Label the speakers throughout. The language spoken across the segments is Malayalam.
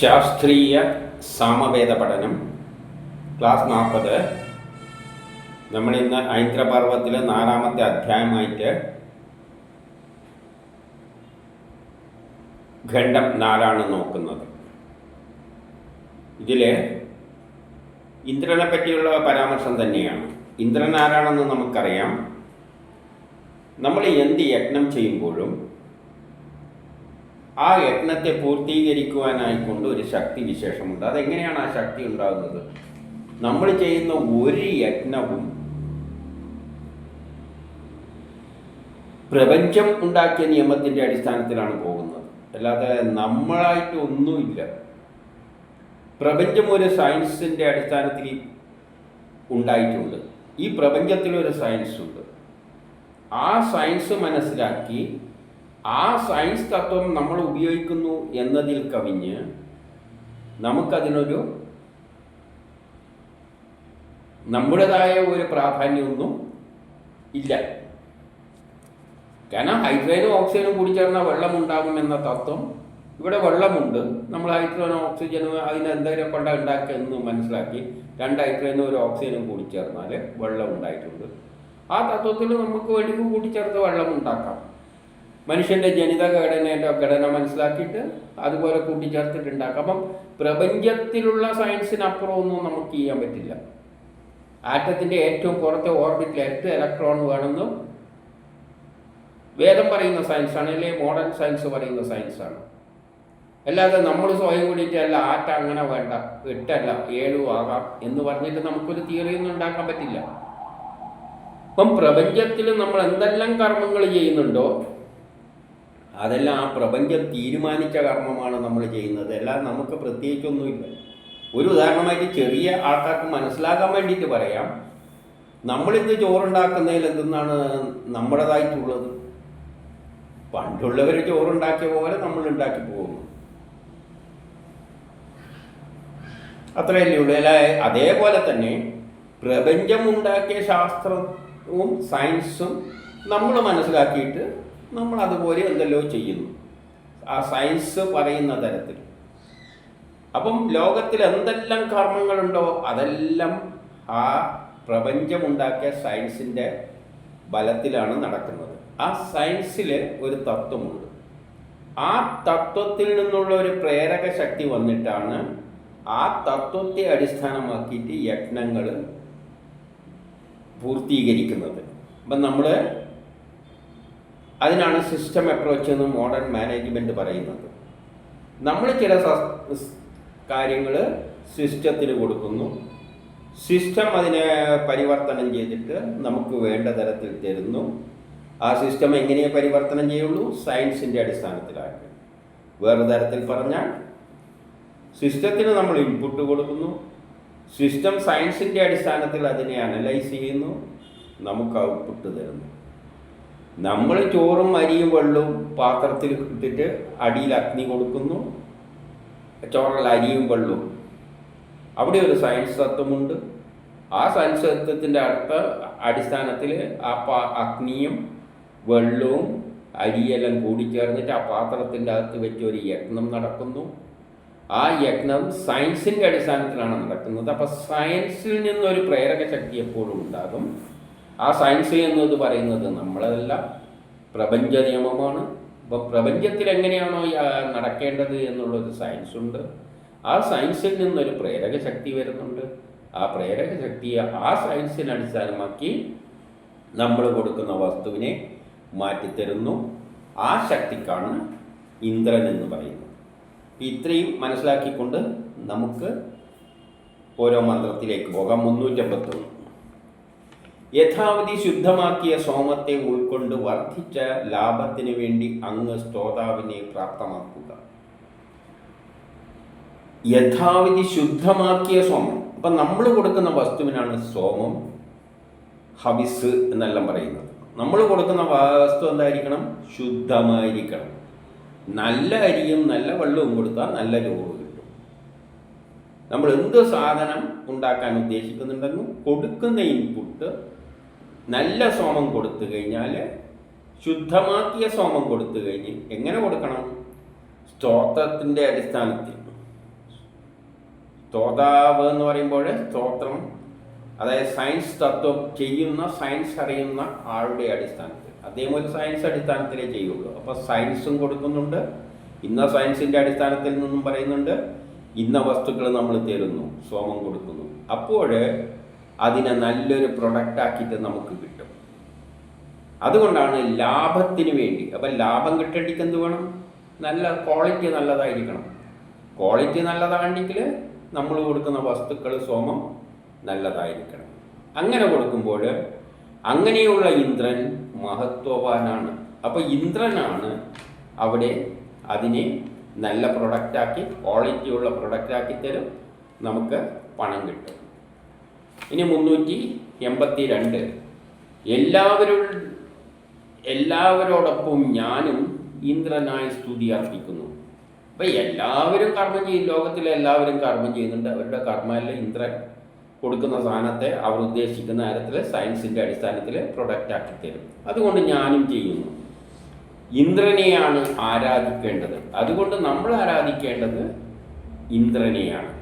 Speaker 1: ശാസ്ത്രീയ സാമവേദ പഠനം ക്ലാസ് നാൽപ്പത് നമ്മളിന്ന് ഐന്ദ്രപർവത്തിലെ നാലാമത്തെ അധ്യായമായിട്ട് ഖണ്ഡം നാലാണ് നോക്കുന്നത്. ഇതിൽ ഇന്ദ്രനെ പറ്റിയുള്ള പരാമർശം തന്നെയാണ്. ഇന്ദ്രൻ ആരാണെന്ന് നമുക്കറിയാം. നമ്മൾ എന്ത് യജ്ഞം ചെയ്യുമ്പോഴും ആ യത്നത്തെ പൂർത്തീകരിക്കുവാനായിക്കൊണ്ട് ഒരു ശക്തി വിശേഷമുണ്ട്. അതെങ്ങനെയാണ് ആ ശക്തി ഉണ്ടാകുന്നത്? നമ്മൾ ചെയ്യുന്ന ഒരു യജ്ഞവും പ്രപഞ്ചം ഉണ്ടാക്കിയ നിയമത്തിന്റെ അടിസ്ഥാനത്തിലാണ് പോകുന്നത്. അല്ലാതെ നമ്മളായിട്ട് ഒന്നുമില്ല. പ്രപഞ്ചം ഒരു സയൻസിന്റെ അടിസ്ഥാനത്തിൽ ഉണ്ടായിട്ടുണ്ട്. ഈ പ്രപഞ്ചത്തിലൊരു സയൻസ് ഉണ്ട് ആ സയൻസ് മനസ്സിലാക്കി ആ സയൻസ് തത്വം നമ്മൾ ഉപയോഗിക്കുന്നു എന്നതിൽ കവിഞ്ഞ് നമുക്കതിനൊരു നമ്മുടേതായ ഒരു പ്രാധാന്യമൊന്നും ഇല്ല. കാരണം ഹൈഡ്രജനും ഓക്സിജനും കൂടി ചേർന്ന വെള്ളം ഉണ്ടാകുമെന്ന തത്വം ഇവിടെ വെള്ളമുണ്ട്. നമ്മൾ ഹൈഡ്രജനും ഓക്സിജനും അതിന് എന്തെങ്കിലും ഉണ്ടാക്കുക ഉണ്ടാക്കിയെന്ന് മനസ്സിലാക്കി രണ്ട് ഹൈഡ്രജനും ഒരു ഓക്സിജനും കൂടി ചേർന്നാൽ വെള്ളം ഉണ്ടായിട്ടുണ്ട്. ആ തത്വത്തിൽ നമുക്ക് വേണ്ടി കൂട്ടിച്ചേർത്ത് വെള്ളം ഉണ്ടാക്കാം. മനുഷ്യന്റെ ജനിതക ഘടനയുടെ ഘടന മനസ്സിലാക്കിയിട്ട് അതുപോലെ കൂട്ടിച്ചേർത്തിട്ടുണ്ടാക്കാം. അപ്പം പ്രപഞ്ചത്തിലുള്ള സയൻസിനപ്പുറമൊന്നും നമുക്ക് ചെയ്യാൻ പറ്റില്ല. ആറ്റത്തിന്റെ ഏറ്റവും പുറത്തെ ഓർബിറ്റിൽ എട്ട് ഇലക്ട്രോൺ വേണമെന്നും വേദം പറയുന്ന സയൻസാണ് അല്ലെങ്കിൽ മോഡേൺ സയൻസ് പറയുന്ന സയൻസാണ്. അല്ലാതെ നമ്മൾ സ്വയം കൂടിയിട്ടല്ല ആറ്റ അങ്ങനെ വേണ്ട എട്ടല്ല ഏഴും ആകാം എന്ന് പറഞ്ഞിട്ട് നമുക്കൊരു തിയറിയൊന്നും ഉണ്ടാക്കാൻ പറ്റില്ല. അപ്പം പ്രപഞ്ചത്തിൽ നമ്മൾ എന്തെല്ലാം കർമ്മങ്ങൾ ചെയ്യുന്നുണ്ടോ അതെല്ലാം ആ പ്രപഞ്ചം തീരുമാനിച്ച കർമ്മമാണ് നമ്മൾ ചെയ്യുന്നത്. എല്ലാം നമുക്ക് പ്രത്യേകിച്ചൊന്നുമില്ല. ഒരു ഉദാഹരണമായിട്ട് ചെറിയ ആൾക്കാർക്ക് മനസ്സിലാക്കാൻ വേണ്ടിയിട്ട് പറയാം. നമ്മളിന്ന് ചോറുണ്ടാക്കുന്നതിൽ എന്തെന്നാണ് നമ്മുടേതായിട്ടുള്ളത്? പണ്ടുള്ളവർ ചോറുണ്ടാക്കിയ പോലെ നമ്മൾ ഉണ്ടാക്കി പോകുന്നു. അത്രയല്ലേ ഉള്ളൂ. അല്ല അതേപോലെ തന്നെ പ്രപഞ്ചം ഉണ്ടാക്കിയ ശാസ്ത്രവും സയൻസും നമ്മൾ മനസ്സിലാക്കിയിട്ട് നമ്മൾ അതുപോലെ എന്തെല്ലോ ചെയ്യുന്നു. ആ സയൻസ് പറയുന്ന തരത്തിൽ. അപ്പം ലോകത്തിൽ എന്തെല്ലാം കർമ്മങ്ങളുണ്ടോ അതെല്ലാം ആ പ്രപഞ്ചമുണ്ടാക്കിയ സയൻസിന്റെ ബലത്തിലാണ് നടക്കുന്നത്. ആ സയൻസിൽ ഒരു തത്വമുണ്ട്. ആ തത്വത്തിൽ നിന്നുള്ള ഒരു പ്രേരക ശക്തി വന്നിട്ടാണ് ആ തത്വത്തെ അടിസ്ഥാനമാക്കിയിട്ട് യജ്ഞങ്ങൾ പൂർത്തീകരിക്കുന്നത്. അപ്പം നമ്മൾ അതിനാണ് സിസ്റ്റം അപ്രോച്ച് എന്ന് മോഡേൺ മാനേജ്മെന്റ് പറയുന്നത്. നമ്മൾ ചില കാര്യങ്ങൾ സിസ്റ്റത്തിന് കൊടുക്കുന്നു. സിസ്റ്റം അതിനെ പരിവർത്തനം ചെയ്തിട്ട് നമുക്ക് വേണ്ട തരത്തിൽ തരുന്നു. ആ സിസ്റ്റം എങ്ങനെയാണ് പരിവർത്തനം ചെയ്യുള്ളൂ? സയൻസിന്റെ അടിസ്ഥാനത്തിലാക്കി വേറെ തരത്തിൽ പറഞ്ഞാൽ സിസ്റ്റത്തിന് നമ്മൾ ഇൻപുട്ട് കൊടുക്കുന്നു. സിസ്റ്റം സയൻസിന്റെ അടിസ്ഥാനത്തിൽ അതിനെ അനലൈസ് ചെയ്യുന്നു. നമുക്ക് ഔട്ട്പുട്ട് തരുന്നു. നമ്മൾ ചോറും അരിയും വെള്ളവും പാത്രത്തിൽ ഇട്ടിട്ട് അടിയിൽ അഗ്നി കൊടുക്കുന്നു. ചോറിൽ അരിയും വെള്ളവും. അവിടെ ഒരു സയൻസ് തത്വമുണ്ട്. ആ സയൻസ് തത്വത്തിന്റെ അടുത്ത അടിസ്ഥാനത്തിൽ ആ പാ അഗ്നിയും വെള്ളവും അരിയെല്ലാം കൂടിച്ചേർന്നിട്ട് ആ പാത്രത്തിന്റെ അകത്ത് വെച്ച് ഒരു യജ്ഞം നടക്കുന്നു. ആ യജ്ഞം സയൻസിന്റെ അടിസ്ഥാനത്തിലാണ് നടക്കുന്നത്. അപ്പോൾ സയൻസിൽ നിന്നൊരു പ്രേരക ശക്തി എപ്പോഴും ഉണ്ടാകും. ആ സയൻസ് എന്നത് പറയുന്നത് നമ്മളെല്ലാം പ്രപഞ്ച നിയമമാണ്. അപ്പോൾ പ്രപഞ്ചത്തിൽ എങ്ങനെയാണോ നടക്കേണ്ടത് എന്നുള്ളൊരു സയൻസ് ഉണ്ട്. ആ സയൻസിൽ നിന്നൊരു പ്രേരക ശക്തി വരുന്നുണ്ട്. ആ പ്രേരക ശക്തിയെ ആ സയൻസിനെ അടിസ്ഥാനമാക്കി നമ്മൾ കൊടുക്കുന്ന വസ്തുവിനെ മാറ്റിത്തരുന്നു. ആ ശക്തിക്കാണ് ഇന്ദ്രൻ എന്ന് പറയുന്നത്. ഇത്രയും മനസ്സിലാക്കിക്കൊണ്ട് നമുക്ക് ഓരോ മന്ത്രത്തിലേക്ക് പോകാം. മുന്നൂറ്റമ്പത്തൊന്ന്. യഥാവധി ശുദ്ധമാക്കിയ സോമത്തെ ഉൾക്കൊണ്ട് വർദ്ധിച്ച ലാഭത്തിന് വേണ്ടി അങ്ങ് സ്തോതാവിനെ പ്രാപ്തമാക്കുക. യഥാവിധി ശുദ്ധമാക്കിയ സോമം. അപ്പം നമ്മൾ കൊടുക്കുന്ന വസ്തുവിനാണ് സോമം ഹവിസ് എന്നെല്ലാം പറയുന്നത്. നമ്മൾ കൊടുക്കുന്ന വസ്തു എന്തായിരിക്കണം? ശുദ്ധമായിരിക്കണം. നല്ല അരിയും നല്ല വെള്ളവും കൊടുത്താൽ നല്ല ചോറ് കിട്ടും. നമ്മൾ എന്ത് സാധനം ഉണ്ടാക്കാൻ ഉദ്ദേശിക്കുന്നുണ്ടെന്നും കൊടുക്കുന്ന ഇൻപുട്ട് നല്ല സോമം കൊടുത്തു കഴിഞ്ഞാൽ ശുദ്ധമാക്കിയ സോമം കൊടുത്തു കഴിഞ്ഞ് എങ്ങനെ കൊടുക്കണം? സ്തോത്രത്തിന്റെ അടിസ്ഥാനത്തിൽ. സ്തോതാവ് എന്ന് പറയുമ്പോൾ സ്തോത്രം അതായത് സയൻസ് തത്വം ചെയ്യുന്ന സയൻസ് അറിയുന്ന ആളുടെ അടിസ്ഥാനത്തിൽ. അദ്ദേഹം ഒരു സയൻസ് അടിസ്ഥാനത്തിലേ ചെയ്യുള്ളൂ. അപ്പോൾ സയൻസും കൊടുക്കുന്നുണ്ട്. ഇന്ന സയൻസിന്റെ അടിസ്ഥാനത്തിൽ നിന്നും പറയുന്നുണ്ട്. ഇന്ന വസ്തുക്കൾ നമ്മൾ തരുന്നു. സോമം കൊടുക്കുന്നു. അപ്പോൾ അതിനെ നല്ലൊരു പ്രൊഡക്റ്റ് ആക്കിയിട്ട് നമുക്ക് കിട്ടും. അതുകൊണ്ടാണ് ലാഭത്തിന് വേണ്ടി. അപ്പം ലാഭം കിട്ടേണ്ടിക്ക് എന്ത് വേണം? നല്ല ക്വാളിറ്റി നല്ലതായിരിക്കണം. ക്വാളിറ്റി നല്ലതാണെങ്കിൽ നമ്മൾ കൊടുക്കുന്ന വസ്തുക്കൾ സോമം നല്ലതായിരിക്കണം. അങ്ങനെ കൊടുക്കുമ്പോൾ അങ്ങനെയുള്ള ഇന്ദ്രൻ മഹത്വവാനാണ്. അപ്പോൾ ഇന്ദ്രനാണ് അവിടെ അതിനെ നല്ല പ്രൊഡക്റ്റാക്കി ക്വാളിറ്റിയുള്ള പ്രൊഡക്റ്റാക്കി തരും നമുക്ക് പണം കിട്ടും. ഇനി മുന്നൂറ്റി എൺപത്തി രണ്ട് എല്ലാവരും എല്ലാവരോടൊപ്പം ഞാനും ഇന്ദ്രനായി സ്തുതി അർപ്പിക്കുന്നു. അപ്പം എല്ലാവരും കർമ്മം ചെയ്യും. ലോകത്തിലെ എല്ലാവരും കർമ്മം ചെയ്യുന്നുണ്ട്. അവരുടെ കർമ്മമല്ല ഇന്ദ്രൻ കൊടുക്കുന്ന സാധനത്തെ അവർ ഉദ്ദേശിക്കുന്ന തരത്തിൽ സയൻസിന്റെ അടിസ്ഥാനത്തിൽ പ്രൊഡക്റ്റ് ആക്കി തരും. അതുകൊണ്ട് ഞാനും ചെയ്യുന്നു. ഇന്ദ്രനെയാണ് ആരാധിക്കേണ്ടത്. അതുകൊണ്ട് നമ്മൾ ആരാധിക്കേണ്ടത് ഇന്ദ്രനെയാണ്.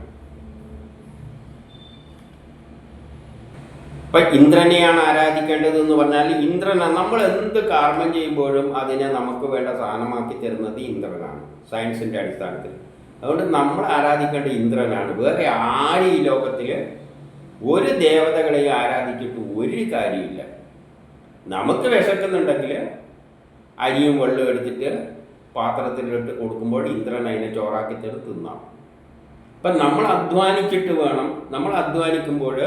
Speaker 1: ഇപ്പൊ ഇന്ദ്രനെയാണ് ആരാധിക്കേണ്ടത് എന്ന് പറഞ്ഞാൽ ഇന്ദ്രനെ. നമ്മൾ എന്ത് കർമ്മം ചെയ്യുമ്പോഴും അതിനെ നമുക്ക് വേണ്ട സാധനമാക്കി തരുന്നത് ഇന്ദ്രനാണ് സയൻസിന്റെ അടിസ്ഥാനത്തിൽ. അതുകൊണ്ട് നമ്മൾ ആരാധിക്കേണ്ട ഇന്ദ്രനാണ്. വേറെ ആരും ഈ ലോകത്തിൽ ഒരു ദേവതകളെ ആരാധിച്ചിട്ട് ഒരു കാര്യമില്ല. നമുക്ക് വിശക്കുന്നുണ്ടെങ്കിൽ അരിയും വെള്ളവും എടുത്തിട്ട് പാത്രത്തിലിട്ട് കൊടുക്കുമ്പോൾ ഇന്ദ്രൻ അതിനെ ചോറാക്കി തരും തിന്നാം. അപ്പം നമ്മൾ അധ്വാനിച്ചിട്ട് വേണം. നമ്മൾ അധ്വാനിക്കുമ്പോൾ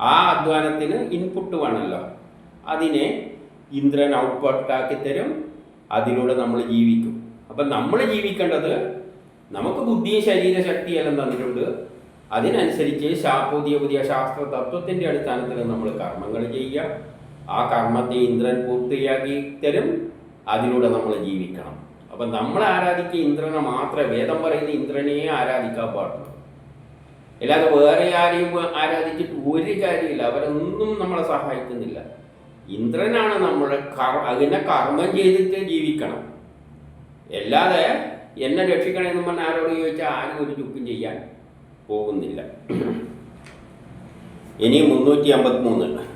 Speaker 1: ആ അധ്വാനത്തിന് ഇൻപുട്ട് വേണമല്ലോ അതിനെ ഇന്ദ്രൻ ഔട്ട്പുട്ടാക്കി തരും. അതിലൂടെ നമ്മൾ ജീവിക്കും. അപ്പം നമ്മൾ ജീവിക്കേണ്ടത് നമുക്ക് ബുദ്ധിയും ശരീരശക്തിയെല്ലാം തന്നിട്ടുണ്ട്. അതിനനുസരിച്ച് ശാ- പുതിയ പുതിയ ശാസ്ത്ര തത്വത്തിന്റെ അടിസ്ഥാനത്തിൽ നമ്മൾ കർമ്മങ്ങൾ ചെയ്യുക. ആ കർമ്മത്തെ ഇന്ദ്രൻ പൂർത്തിയാക്കി തരും. അതിലൂടെ നമ്മൾ ജീവിക്കണം. അപ്പം നമ്മൾ ആരാധിക്കുക ഇന്ദ്രനെ മാത്രമേ. വേദം പറയുന്ന ഇന്ദ്രനെ ആരാധിക്കാൻ പാടുള്ളൂ. അല്ലാതെ വേറെ ആരെയും ആരാധിച്ചിട്ട് ഒരു കാര്യമില്ല. അവരൊന്നും നമ്മളെ സഹായിക്കുന്നില്ല. ഇന്ദ്രനാണ് നമ്മളെ അതിനെ കർമ്മം ചെയ്തിട്ട് ജീവിക്കണം. അല്ലാതെ എന്നെ രക്ഷിക്കണമെന്ന് പറഞ്ഞാൽ ആരോട് ചോദിച്ചാൽ ആരും ഒരു ചുക്കും ചെയ്യാൻ പോകുന്നില്ല. ഇനി മുന്നൂറ്റി അമ്പത്തി മൂന്ന്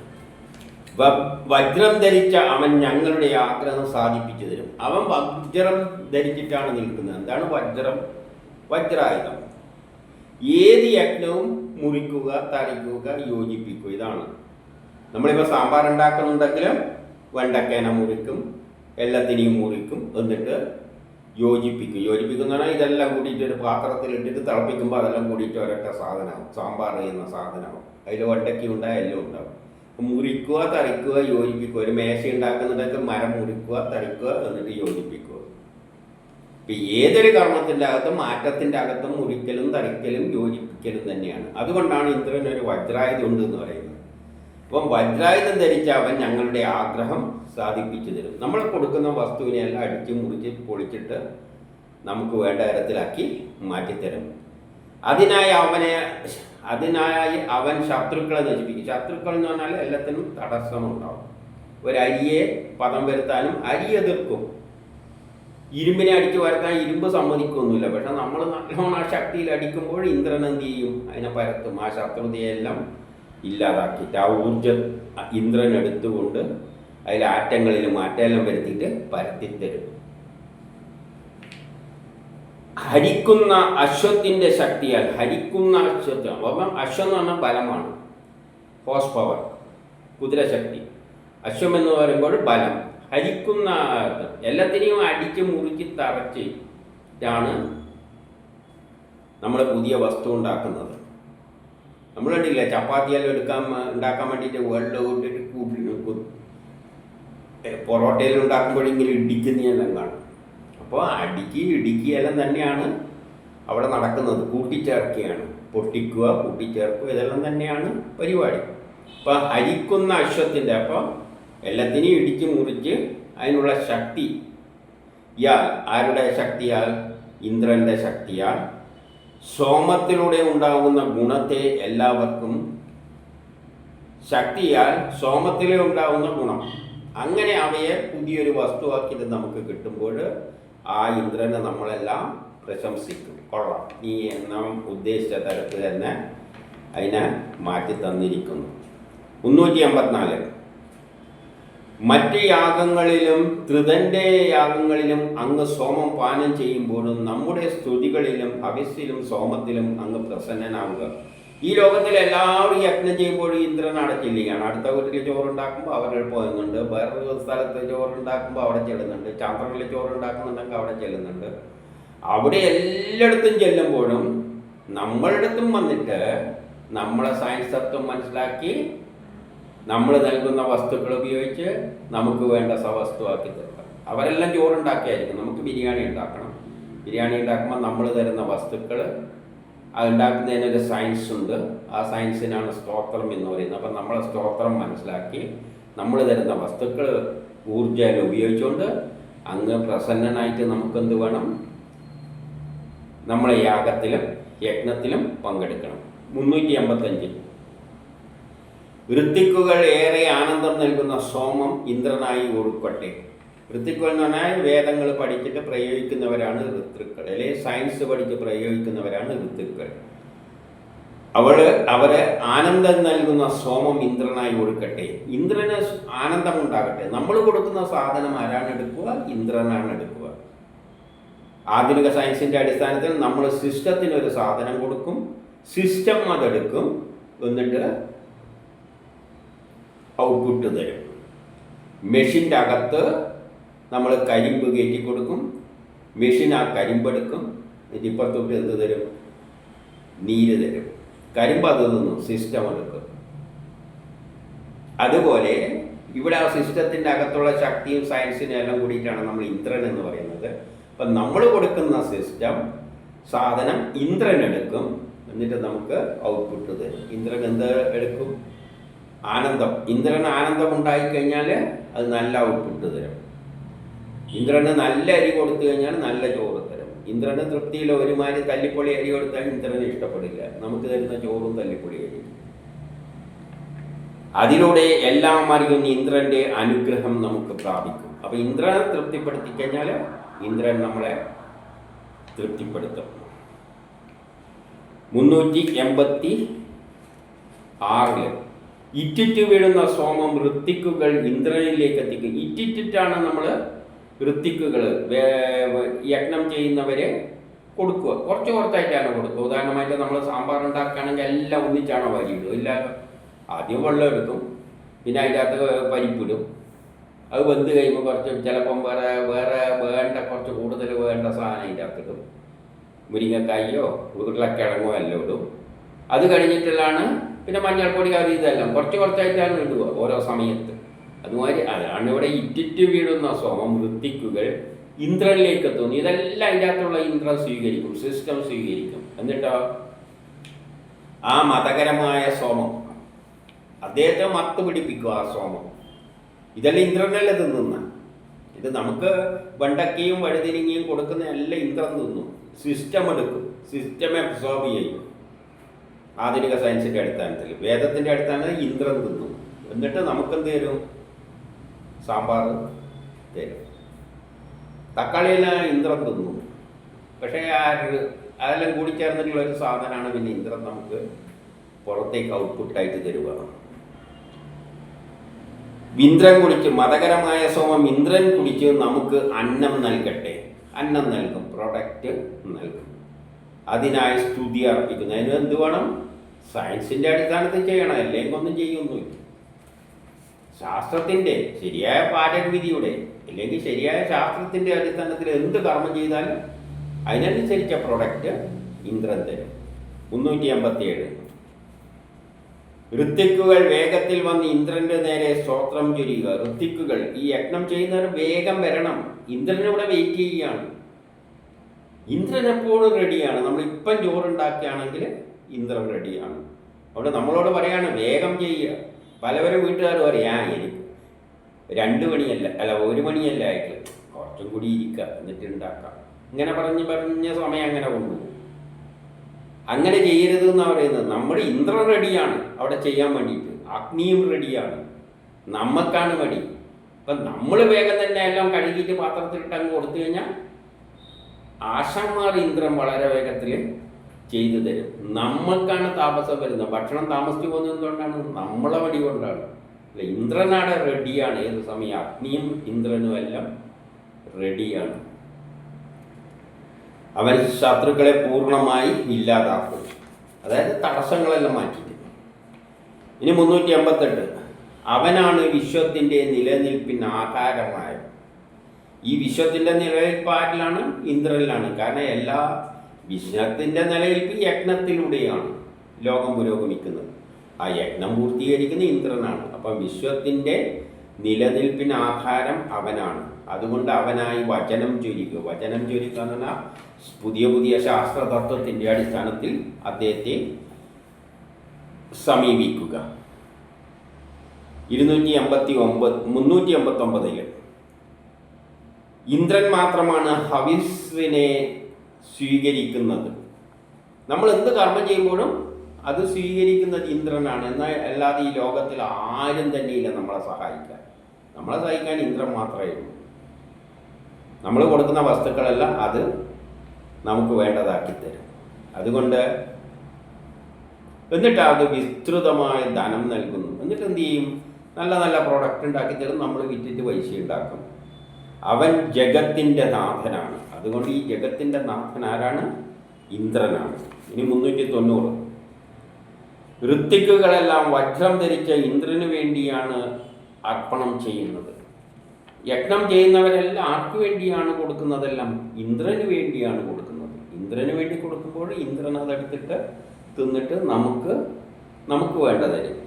Speaker 1: വജ്രം ധരിച്ച അവൻ ഞങ്ങളുടെ ആഗ്രഹം സാധിപ്പിച്ചു തരും. അവൻ വജ്രം ധരിച്ചിട്ടാണ് നിൽക്കുന്നത്. എന്താണ് വജ്രം? വജ്രായുധം. ഏത് യജ്ഞവും മുറിക്കുക തളിക്കുക യോജിപ്പിക്കുക ഇതാണ്. നമ്മളിപ്പോൾ സാമ്പാർ ഉണ്ടാക്കുന്നുണ്ടെങ്കിൽ വെണ്ടക്കേന മുറിക്കും എല്ലാത്തിനെയും മുറിക്കും എന്നിട്ട് യോജിപ്പിക്കും. യോജിപ്പിക്കുന്ന പറഞ്ഞാൽ ഇതെല്ലാം കൂടിയിട്ട് ഒരു പാത്രത്തിൽ ഇട്ടിട്ട് തിളപ്പിക്കുമ്പോൾ അതെല്ലാം കൂടിയിട്ട് ഒരൊറ്റ സാധനമാവും സാമ്പാർ ചെയ്യുന്ന സാധനമാവും അതിൽ വെണ്ടയ്ക്ക ഉണ്ടായ എല്ലാം ഉണ്ടാവും. മുറിക്കുക തളിക്കുക യോജിപ്പിക്കുക. ഒരു മേശ ഉണ്ടാക്കുന്നുണ്ടെങ്കിൽ മരം മുറിക്കുക തളിക്കുക എന്നിട്ട് യോജിപ്പിക്കുക. ഇപ്പം ഏതൊരു കർമ്മത്തിന്റെ അകത്തും മാറ്റത്തിന്റെ അകത്തും മുറിക്കലും തറിക്കലും യോജിപ്പിക്കലും തന്നെയാണ്. അതുകൊണ്ടാണ് ഇന്ദ്രൻ ഒരു വജ്രായുധം ഉണ്ട് എന്ന് പറയുന്നത്. അപ്പം വജ്രായുധം ധരിച്ച അവൻ ഞങ്ങളുടെ ആഗ്രഹം സാധിപ്പിച്ചു തരും. നമ്മൾ കൊടുക്കുന്ന വസ്തുവിനെ എല്ലാം അടിച്ച് മുറിച്ച് പൊളിച്ചിട്ട് നമുക്ക് വേണ്ട തരത്തിലാക്കി മാറ്റിത്തരും. അതിനായി അവനെ അതിനായി അവൻ ശത്രുക്കളെ നശിപ്പിക്കും. ശത്രുക്കൾ എന്ന് പറഞ്ഞാൽ എല്ലാത്തിനും തടസ്സമുണ്ടാവും. ഒരു അരിയെ പദം വരുത്താനും അരി എതിർക്കും. ഇരുമ്പിനെ അടിച്ചു വരുത്താൻ ഇരുമ്പ് സമ്മതിക്കൊന്നുമില്ല. പക്ഷെ നമ്മൾ നല്ലോണം ആ ശക്തിയിൽ അടിക്കുമ്പോൾ ഇന്ദ്രൻ എന്ത് ചെയ്യും? അതിനെ പരത്തും. ആ ശത്രുതയെല്ലാം ഇല്ലാതാക്കിയിട്ട് ആ ഊർജ ഇന്ദ്രൻ എടുത്തുകൊണ്ട് അതിൽ ആറ്റങ്ങളിൽ മാറ്റമെല്ലാം വരുത്തിയിട്ട് പരത്തിത്തരും ഹരിക്കുന്ന അശ്വത്തിന്റെ ശക്തിയാൽ ഹരിക്കുന്ന അശ്വത്വം അപ്പം അശ്വം എന്ന് പറഞ്ഞാൽ ബലമാണ്. ഹോസ് പവർ കുതിരശക്തി അശ്വം എന്ന് പറയുമ്പോൾ ബലം. ഹരിക്കുന്ന. എല്ലാത്തിനെയും അടിച്ച് മുറിച്ച് തറച്ചിട്ടാണ് നമ്മൾ പുതിയ വസ്തു ഉണ്ടാക്കുന്നത്. നമ്മൾ കണ്ടില്ല ചപ്പാത്തിയെല്ലാം എടുക്കാൻ ഉണ്ടാക്കാൻ വേണ്ടിയിട്ട് വെള്ളം കൊണ്ടിട്ട് കൂട്ടി പൊറോട്ടയിൽ ഉണ്ടാക്കുമ്പോഴെങ്കിലും ഇടിക്കുന്നതെല്ലാം കാണും. അപ്പോൾ അടുക്കി ഇടുക്കിയെല്ലാം തന്നെയാണ് അവിടെ നടക്കുന്നത്. കൂട്ടിച്ചേർക്കുകയാണ്. പൊട്ടിക്കുക കൂട്ടിച്ചേർക്കുക ഇതെല്ലാം തന്നെയാണ് പരിപാടി. അപ്പം ഹരിക്കുന്ന അശ്വത്തിന്റെ അപ്പോൾ എല്ലാത്തിനെയും ഇടിച്ച് മുറിച്ച് അതിനുള്ള ശക്തി ഇയാൾ ആരുടെ ശക്തിയാൽ ഇന്ദ്രന്റെ ശക്തിയാൽ സോമത്തിലൂടെ ഉണ്ടാകുന്ന ഗുണത്തെ എല്ലാവർക്കും ശക്തിയാൽ സോമത്തിലെ ഉണ്ടാകുന്ന ഗുണം. അങ്ങനെ അവയെ പുതിയൊരു വസ്തുവാക്കിയിട്ട് നമുക്ക് കിട്ടുമ്പോൾ ആ ഇന്ദ്രനെ നമ്മളെല്ലാം പ്രശംസിക്കും. കൊള്ളാം. നീ നാം ഉദ്ദേശിച്ച തരത്തിൽ തന്നെ അതിനെ മാറ്റി തന്നിരിക്കുന്നു. മുന്നൂറ്റി അമ്പത്തിനാല് മറ്റ് യാഗങ്ങളിലും ത്രിതന്റെ യാഗങ്ങളിലും അങ്ങ് സോമം പാനം ചെയ്യുമ്പോഴും നമ്മുടെ സ്തുതികളിലും ഹവിസ്സിലും സോമത്തിലും അങ്ങ് പ്രസന്നനാവുക. ഈ ലോകത്തിൽ എല്ലാവരും യജ്ഞം ചെയ്യുമ്പോഴും ഇന്ദ്രൻ അടച്ചില്ലയാണ് അടുത്ത വീട്ടിൽ ചോറുണ്ടാക്കുമ്പോൾ അവരുടെ പോകുന്നുണ്ട് വേറൊരു സ്ഥലത്ത് ചോറുണ്ടാക്കുമ്പോൾ അവിടെ ചെല്ലുന്നുണ്ട്. ചന്ദ്രനിൽ ചോറുണ്ടാക്കുന്നുണ്ടെങ്കിൽ അവിടെ ചെല്ലുന്നുണ്ട്. അവിടെ എല്ലായിടത്തും ചെല്ലുമ്പോഴും നമ്മളിടത്തും വന്നിട്ട് നമ്മളെ സയൻസ് തത്വം മനസ്സിലാക്കി നമ്മൾ നൽകുന്ന വസ്തുക്കൾ ഉപയോഗിച്ച് നമുക്ക് വേണ്ട സവസ്തുവാക്കി തീർക്കാം. അവരെല്ലാം ചോറുണ്ടാക്കിയായിരിക്കും. നമുക്ക് ബിരിയാണി ഉണ്ടാക്കണം. ബിരിയാണി ഉണ്ടാക്കുമ്പോൾ നമ്മൾ തരുന്ന വസ്തുക്കൾ അത് ഉണ്ടാക്കുന്നതിനൊരു സയൻസ് ഉണ്ട്. ആ സയൻസിനാണ് സ്തോത്രം എന്ന് പറയുന്നത്. അപ്പം നമ്മളെ സ്തോത്രം മനസ്സിലാക്കി നമ്മൾ തരുന്ന വസ്തുക്കൾ ഊർജം ഉപയോഗിച്ചുകൊണ്ട് അങ്ങ് പ്രസന്നനായിട്ട് നമുക്കെന്ത് വേണം? നമ്മളെ യാഗത്തിലും യജ്ഞത്തിലും പങ്കെടുക്കണം. മുന്നൂറ്റി അമ്പത്തഞ്ച് ഋത്തിക്കുകൾ ഏറെ ആനന്ദം നൽകുന്ന സോമം ഇന്ദ്രനായി ഉൾക്കൊട്ടെ ഋത്തിക്കുകൾ എന്ന് പറഞ്ഞാൽ വേദങ്ങൾ പഠിച്ചിട്ട് പ്രയോഗിക്കുന്നവരാണ് ഋത്തുക്കൾ അല്ലെ സയൻസ് പഠിച്ച് പ്രയോഗിക്കുന്നവരാണ് ഋത്തുക്കൾ അവൾ അവർ ആനന്ദം നൽകുന്ന സോമം ഇന്ദ്രനായി ഒഴുക്കട്ടെ ഇന്ദ്രന് ആനന്ദം ഉണ്ടാകട്ടെ നമ്മൾ കൊടുക്കുന്ന സാധനം ആരാണ് എടുക്കുക? ഇന്ദ്രനാണ് എടുക്കുക. ആധുനിക സയൻസിന്റെ അടിസ്ഥാനത്തിൽ നമ്മൾ സിസ്റ്റത്തിന് ഒരു സാധനം കൊടുക്കും. സിസ്റ്റം അതെടുക്കും. എന്നിട്ട് ഔട്ട്പുട്ട് തരും. മെഷീന്റെ അകത്ത് നമ്മൾ കരിമ്പ് കയറ്റി കൊടുക്കും. മെഷീൻ ആ കരിമ്പെടുക്കും എന്നിട്ട് ഇപ്പുറത്തോട്ട് എന്ത് തരും? നീര് തരും. കരിമ്പ് അത് നിന്നും സിസ്റ്റം എടുക്കും. അതുപോലെ ഇവിടെ ആ സിസ്റ്റത്തിന്റെ അകത്തുള്ള ശക്തിയും സയൻസിനും എല്ലാം കൂടിയിട്ടാണ് നമ്മൾ ഇന്ദ്രൻ എന്ന് പറയുന്നത്. അപ്പം നമ്മൾ കൊടുക്കുന്ന സിസ്റ്റം സാധനം ഇന്ദ്രൻ എടുക്കും. എന്നിട്ട് നമുക്ക് ഔട്ട്പുട്ട് തരും. ഇന്ദ്രൻ എന്ത് എടുക്കും? ആനന്ദം. ഇന്ദ്രന് ആനന്ദം ഉണ്ടായിക്കഴിഞ്ഞാൽ അത് നല്ല ഔട്ട്പുട്ട് തരും. ഇന്ദ്രന് നല്ല അരി കൊടുത്തു കഴിഞ്ഞാൽ നല്ല ചോറ് തരും. ഇന്ദ്രന് തൃപ്തിയിൽ ഒരുമാതിരി തല്ലിപ്പൊളി അരി കൊടുത്താൽ ഇന്ദ്രന് ഇഷ്ടപ്പെടില്ല. നമുക്ക് തരുന്ന ചോറും തല്ലിപ്പൊളി അരി. അതിലൂടെ എല്ലാം അറിയുന്ന ഇന്ദ്രന്റെ അനുഗ്രഹം നമുക്ക് പ്രാപിക്കും. അപ്പൊ ഇന്ദ്രനെ തൃപ്തിപ്പെടുത്തി കഴിഞ്ഞാൽ ഇന്ദ്രൻ നമ്മളെ തൃപ്തിപ്പെടുത്തും. മുന്നൂറ്റി എൺപത്തി ആറിൽ ഇറ്റിറ്റ് വീഴുന്ന സോമം ഋത്തിക്കുകൾ ഇന്ദ്രനിലേക്ക് എത്തിക്കും. ഇറ്റിറ്റിറ്റാണ് നമ്മൾ ഋത്തിക്കുകൾ യജ്ഞം ചെയ്യുന്നവരെ കൊടുക്കുക. കുറച്ച് കുറച്ചായിട്ടാണ് കൊടുക്കുക. ഉദാഹരണമായിട്ട് നമ്മൾ സാമ്പാർ ഉണ്ടാക്കുകയാണെങ്കിൽ എല്ലാം ഒന്നിച്ചാണോ വരിയിടും ഇല്ല ആദ്യം വെള്ളം എടുക്കും. പിന്നെ അതിന്റെ അകത്ത് പരിപ്പിടും. അത് വെന്ത് കഴിയുമ്പോൾ കുറച്ച് ചിലപ്പം വേറെ വേറെ വേണ്ട കുറച്ച് കൂടുതൽ വേണ്ട സാധനം അതിന്റെ അകത്തിടും മുരിങ്ങക്കായോ ഉരുളക്കിഴങ്ങോ എല്ലാം ഇടും. അത് കഴിഞ്ഞിട്ടുള്ളതാണ് പിന്നെ മഞ്ഞൾപ്പൊടി അത് ഇതെല്ലാം കുറച്ച് കുറച്ചായിട്ടാണ് ഇടുക ഓരോ സമയത്ത്. അതുമാതിരി അതാണ് ഇവിടെ ഇറ്റിറ്റ് വീഴുന്ന സോമം വൃത്തിക്കുകൾ ഇന്ദ്രനിലേക്ക് എത്തുന്നു. ഇതെല്ലാം അതിന്റെ അകത്തുള്ള ഇന്ദ്രൻ സ്വീകരിക്കും സിസ്റ്റം സ്വീകരിക്കും. എന്നിട്ടോ? ആ മതകരമായ സോമം അദ്ദേഹത്തെ മത്ത് പിടിപ്പിക്കും ആ സോമം ഇതെല്ലാം ഇന്ദ്രനല്ല തിന്നുന്ന? ഇത് നമുക്ക് വെണ്ടക്കയും വഴുതിരിങ്ങയും കൊടുക്കുന്ന എല്ലാം ഇന്ദ്രൻ തിന്നും. സിസ്റ്റം എടുക്കും. സിസ്റ്റം അബ്സോർബ് ചെയ്യും. ആധുനിക സയൻസിന്റെ അടിസ്ഥാനത്തിൽ. വേദത്തിന്റെ അടിസ്ഥാനത്തിൽ ഇന്ദ്രൻ തിന്നു. എന്നിട്ട് നമുക്കെന്ത് തരും? സാമ്പാർ തരും. തക്കാളിയെല്ലാം ഇന്ദ്രൻ തിന്നു. പക്ഷേ ആ അതെല്ലാം കൂടി ചേർന്നിട്ടുള്ള ഒരു സാധനമാണ് പിന്നെ ഇന്ദ്രൻ നമുക്ക് പുറത്തേക്ക് ഔട്ട്പുട്ടായിട്ട് തരുക ഇന്ദ്രൻ കുടിച്ച് മതകരമായ സോമം ഇന്ദ്രൻ കുടിച്ച് നമുക്ക് അന്നം നൽകട്ടെ. അന്നം നൽകും. പ്രൊഡക്റ്റ് നൽകും. അതിനായി സ്തുതി അർപ്പിക്കുന്നു. അതിന് എന്ത് വേണം? സയൻസിന്റെ അടിസ്ഥാനത്തിൽ ചെയ്യണം അല്ലെങ്കിൽ ഒന്നും ചെയ്യൊന്നുമില്ല. ശാസ്ത്രത്തിന്റെ ശരിയായ പാചകവിധിയുടെ അല്ലെങ്കിൽ ശരിയായ ശാസ്ത്രത്തിന്റെ അടിസ്ഥാനത്തിൽ എന്ത് കർമ്മം ചെയ്താലും അതിനനുസരിച്ച പ്രൊഡക്റ്റ് ഇന്ദ്രൻ തരും. മുന്നൂറ്റി അമ്പത്തിയേഴ് ഋത്തിക്കുകൾ വേഗത്തിൽ വന്ന് ഇന്ദ്രന്റെ നേരെ സ്തോത്രം ചൊരിയുക. ഋത്തിക്കുകൾ ഈ യജ്ഞം ചെയ്യുന്നവർ വേഗം വരണം. ഇന്ദ്രനിവിടെ വെയിറ്റ് ചെയ്യുകയാണ്. ഇന്ദ്രൻ എപ്പോഴും റെഡിയാണ് നമ്മൾ ഇപ്പം ചോറുണ്ടാക്കുകയാണെങ്കിൽ ഇന്ദ്രൻ റെഡിയാണ് അവിടെ നമ്മളോട് പറയാണ് വേഗം ചെയ്യുക. പലവരും വീട്ടുകാർ പറയാ എനിക്ക് രണ്ട് മണിയല്ല അല്ല ഒരു മണിയല്ല ആയിട്ട് കുറച്ചും കൂടി ഇരിക്കുക എന്നിട്ട് ഉണ്ടാക്കാം ഇങ്ങനെ പറഞ്ഞ് പറഞ്ഞ സമയം അങ്ങനെ കൊണ്ടുപോകും അങ്ങനെ ചെയ്യരുത് എന്നാണ് പറയുന്നത്. നമ്മുടെ ഇന്ദ്രൻ റെഡിയാണ് അവിടെ ചെയ്യാൻ വേണ്ടിയിട്ട്. അഗ്നിയും റെഡിയാണ്. നമ്മക്കാണ് മടി. അപ്പം നമ്മൾ വേഗം തന്നെ എല്ലാം കഴുകിയിട്ട് പാത്രത്തിലിട്ട് അങ്ങ് കൊടുത്തു കഴിഞ്ഞാൽ ആശാന്മാർ ഇന്ദ്രം വളരെ വേഗത്തിൽ ചെയ്തു തരും. നമ്മൾക്കാണ് താമസം വരുന്നത്. ഭക്ഷണം താമസിച്ചു പോകുന്നത് എന്തുകൊണ്ടാണ്? നമ്മളെ വടി കൊണ്ടാണ്. ഇന്ദ്രനാണ് റെഡിയാണ്. ഏത് സമയം അഗ്നിയും ഇന്ദ്രനും എല്ലാം റെഡിയാണ്. അവൻ ശത്രുക്കളെ പൂർണമായി ഇല്ലാതാക്കും. അതായത് തടസ്സങ്ങളെല്ലാം മാറ്റിയിട്ട് ഇനി മുന്നൂറ്റി എൺപത്തെട്ട് അവനാണ് വിശ്വത്തിന്റെ നിലനിൽപ്പിന് ആധാരമായത്. ഈ വിശ്വത്തിന്റെ നിലനിൽപ്പാരിലാണ് ഇന്ദ്രനിലാണ്. കാരണം എല്ലാ വിശ്വത്തിന്റെ നിലനിൽപ്പ് യജ്ഞത്തിലൂടെയാണ് ലോകം പുരോഗമിക്കുന്നത്. ആ യജ്ഞം പൂർത്തീകരിക്കുന്ന ഇന്ദ്രനാണ്. അപ്പം വിശ്വത്തിന്റെ നിലനിൽപ്പിന് ആധാരം അവനാണ്. അതുകൊണ്ട് അവനായി വചനം ചൊരിക്കുക. വചനം ചൊരിക്കുക എന്ന് പറഞ്ഞാൽ പുതിയ പുതിയ ശാസ്ത്രതത്വത്തിന്റെ അടിസ്ഥാനത്തിൽ അദ്ദേഹത്തെ സമീപിക്കുക. ഇരുന്നൂറ്റി എൺപത്തി ഒമ്പത് മുന്നൂറ്റി എൺപത്തി ഒമ്പതിൽ ഇന്ദ്രൻ മാത്രമാണ് ഹവിസ്വിനെ സ്വീകരിക്കുന്നത്. നമ്മൾ എന്ത് കർമ്മം ചെയ്യുമ്പോഴും അത് സ്വീകരിക്കുന്നത് ഇന്ദ്രനാണ്. എന്നാൽ അല്ലാതെ ഈ ലോകത്തിൽ ആരും തന്നെയില്ല നമ്മളെ സഹായിക്കാൻ. നമ്മളെ സഹായിക്കാൻ ഇന്ദ്രൻ മാത്രമേ ഉള്ളൂ. നമ്മൾ കൊടുക്കുന്ന വസ്തുക്കളെല്ലാം അത് നമുക്ക് വേണ്ടതാക്കി തരും അതുകൊണ്ട് എന്നിട്ട് അത് വിസ്തൃതമായ ധനം നൽകുന്നു. എന്നിട്ട് എന്ത് ചെയ്യും? നല്ല നല്ല പ്രോഡക്റ്റ് ഉണ്ടാക്കി തരും നമ്മൾ വിറ്റിട്ട് പൈസ ഉണ്ടാക്കും. അവൻ ജഗത്തിന്റെ നാഥനാണ്. അതുകൊണ്ട് ഈ ജഗത്തിന്റെ നാഥൻ ആരാണ്? ഇന്ദ്രനാണ്. ഇനി മുന്നൂറ്റി തൊണ്ണൂറ് ഋത്തിക്കുകളെല്ലാം വജ്രം ധരിച്ച ഇന്ദ്രന് വേണ്ടിയാണ് അർപ്പണം ചെയ്യുന്നത്. യജ്ഞം ചെയ്യുന്നവരെല്ലാം ആർക്ക് വേണ്ടിയാണ് കൊടുക്കുന്നതെല്ലാം? ഇന്ദ്രന് വേണ്ടിയാണ് കൊടുക്കുന്നത്. ഇന്ദ്രന് വേണ്ടി കൊടുക്കുമ്പോൾ ഇന്ദ്രൻ അതെടുത്തിട്ട് തിന്നിട്ട് നമുക്ക് നമുക്ക് വേണ്ട തരും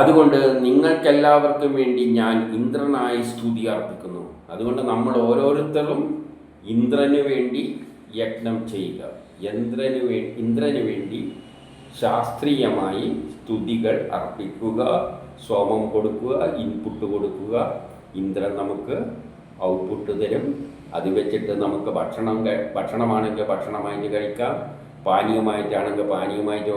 Speaker 1: അതുകൊണ്ട് നിങ്ങൾക്കെല്ലാവർക്കും വേണ്ടി ഞാൻ ഇന്ദ്രനായി സ്തുതി അർപ്പിക്കുന്നു. അതുകൊണ്ട് നമ്മൾ ഓരോരുത്തരും ഇന്ദ്രന് വേണ്ടി യജ്ഞം ചെയ്യുക. യന്ത്രന് വേ ഇന്ദ്രന് വേണ്ടി ശാസ്ത്രീയമായി സ്തുതികൾ അർപ്പിക്കുക സോമം കൊടുക്കുക ഇൻപുട്ട് കൊടുക്കുക. ഇന്ദ്രൻ നമുക്ക് ഔട്ട്പുട്ട് തരും. അത് വെച്ചിട്ട് നമുക്ക് ഭക്ഷണം ഭക്ഷണമാണെങ്കിൽ ഭക്ഷണമായിട്ട് കഴിക്കാം. പാനീയമായിട്ടാണെങ്കിൽ പാനീയമായിട്ട്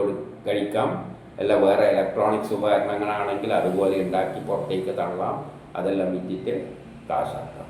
Speaker 1: കഴിക്കാം. അല്ല വേറെ ഇലക്ട്രോണിക്സ് ഉപകരണങ്ങളാണെങ്കിൽ അതുപോലെ ഉണ്ടാക്കി പുറത്തേക്ക് തള്ളാം. അതെല്ലാം വിറ്റിട്ട് കാശാക്കാം